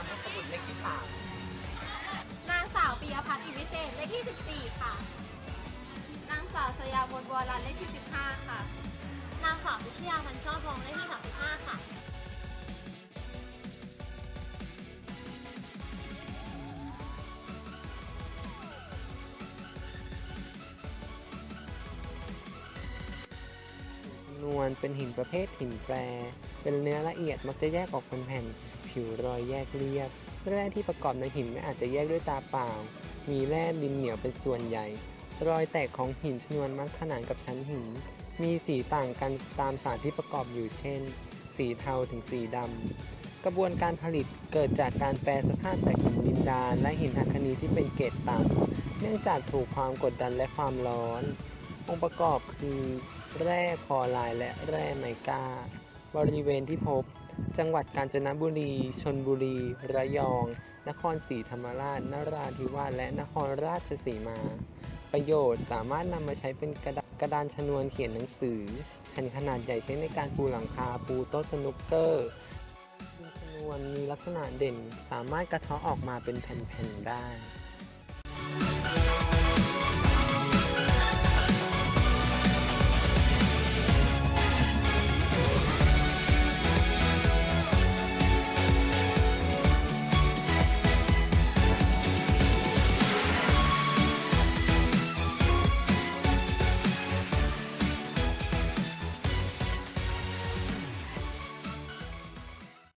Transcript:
รพัสบุตรเลขที่สามนางสาวปิยพัฒน์อินวิเศษเลขที่ 14 ค่ะ นางสาวสยามนบัวรันเลขที่ 15 ค่ะ นางสาวพิชยามันชอบทองเลขที่ 35 ค่ะ นวลเป็นหินประเภทหินแปร เป็นเนื้อละเอียดมักจะแยกออกเป็นแผ่น ผิวรอยแยกเรียบ แร่ที่ประกอบในหินไม่อาจจะแยกด้วยตาเปล่า มีแร่ดินเหนียวเป็นส่วนใหญ่ รอยแตกของหินชนวนมักขนานกับชั้นหิน มีสีต่างกันตามสารที่ประกอบอยู่เช่น สีเทาถึงสีดำ กระบวนการผลิตเกิดจากการแปรสภาพจากหินดินดานและหินอัคนีที่เป็นเกรดต่ำเนื่องจากถูกความกดดันและความร้อน องค์ประกอบคือ แร่คอไรด์และแร่ไมกาบริเวณที่พบ จังหวัดกาญจนบุรี ชนบุรี ระยอง นครศรีธรรมราช นราธิวาส และนครราชสีมา ประโยชน์สามารถนำมาใช้เป็นกระดากระดานชนวนเขียนหนังสือแผ่นขนาดใหญ่ใช้ในการปูหลังคา ปูโต๊ะสนุกเกอร์ชนวนมีลักษณะเด่น สามารถกระเทาะออกมาเป็นแผ่นๆได้